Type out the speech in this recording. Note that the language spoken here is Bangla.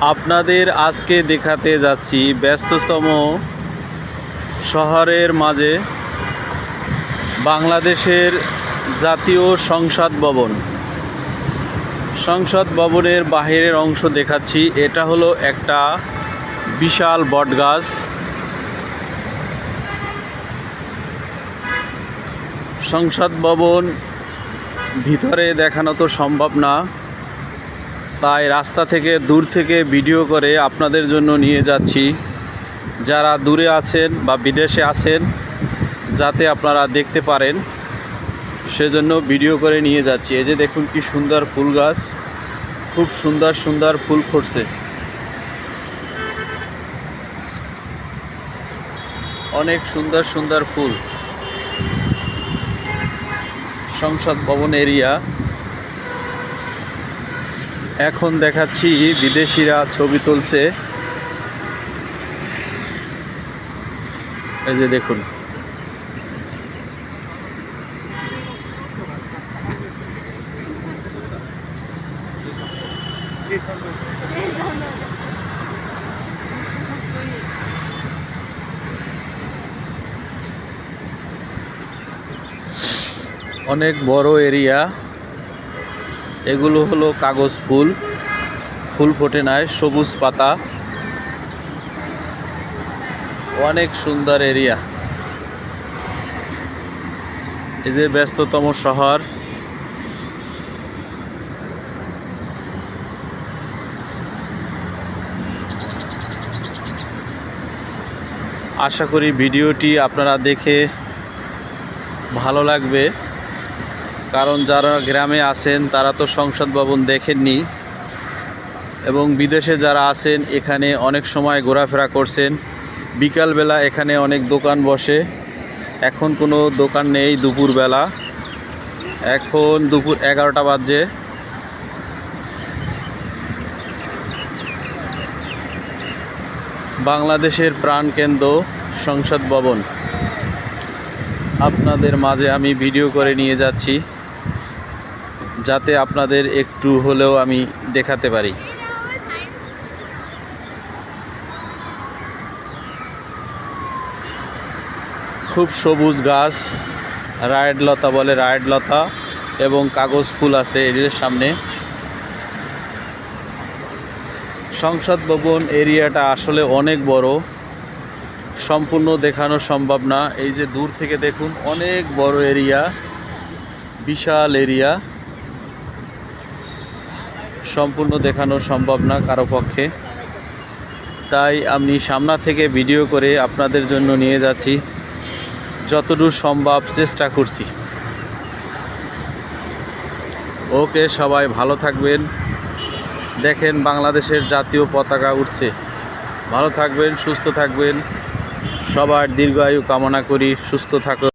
আপনাদের আজকে দেখাতে যাচ্ছি ব্যস্ততম শহরের মাঝে বাংলাদেশের জাতীয় সংসদ ভবন। সংসদ ভবনের বাহিরের অংশ দেখাচ্ছি। এটা হলো একটা বিশাল বটগাছ। সংসদ ভবন ভিতরে দেখানো তো সম্ভব না। তাই রাস্তা থেকে দূর থেকে ভিডিও করে আপনাদের জন্য নিয়ে যাচ্ছি। যারা দূরে আছেন বা বিদেশে আছেন, যাতে আপনারা দেখতে পারেন, সেজন্য ভিডিও করে নিয়ে যাচ্ছি। এই যে দেখুন কি সুন্দর ফুল গাছ, খুব সুন্দর সুন্দর ফুল ফুটছে। অনেক সুন্দর সুন্দর ফুল। সংসদ ভবন এরিয়া। এখন দেখাচ্ছি বিদেশিরা ছবি তুলছে। এই যে দেখুন। অনেক বড় এরিয়া। এগুলো হলো কাগজ ফুল। ফুল ফোটে নাই, সবুজ পাতা। অনেক সুন্দর এরিয়া। এই যে ব্যস্ততম শহর। আশা করি ভিডিওটি আপনারা দেখে ভালো লাগবে। কারণ যারা গ্রামে আছেন, তারা তো সংসদ ভবন দেখেননি এবং বিদেশে যারা আছেন, এখানে অনেক সময় ঘোরাফেরা করছেন। বিকালবেলা এখানে অনেক দোকান বসে। এখন কোনো দোকান নেই দুপুরবেলা। এখন দুপুর এগারোটা বাজে। বাংলাদেশের প্রাণকেন্দ্র সংসদ ভবন। আপনাদের মাঝে আমি ভিডিও করে নিয়ে যাচ্ছি। যাতে আপনাদের একটু হলেও আমি দেখাতে পারি। খুব সবুজ গাছ রায়েড লতা বলে রায়েড লতা, এবং কাগজ ফুল আছে এর সামনে। সংসদ ভবন এরিয়াটা আসলে অনেক বড়, সম্পূর্ণ দেখানো সম্ভব না। এই যে দূর থেকে দেখুন, অনেক বড় এরিয়া, বিশাল এরিয়া। সম্পূর্ণ দেখানো সম্ভব না কারও পক্ষে। তাই আমি সামনা থেকে ভিডিও করে আপনাদের জন্য নিয়ে যাচ্ছি। যতদূর সম্ভব চেষ্টা করছি। ওকে, সবাই ভালো থাকবেন। দেখেন বাংলাদেশের জাতীয় পতাকা উঠছে। ভালো থাকবেন, সুস্থ থাকবেন। সবার দীর্ঘায়ু কামনা করি, সুস্থ থাকুন।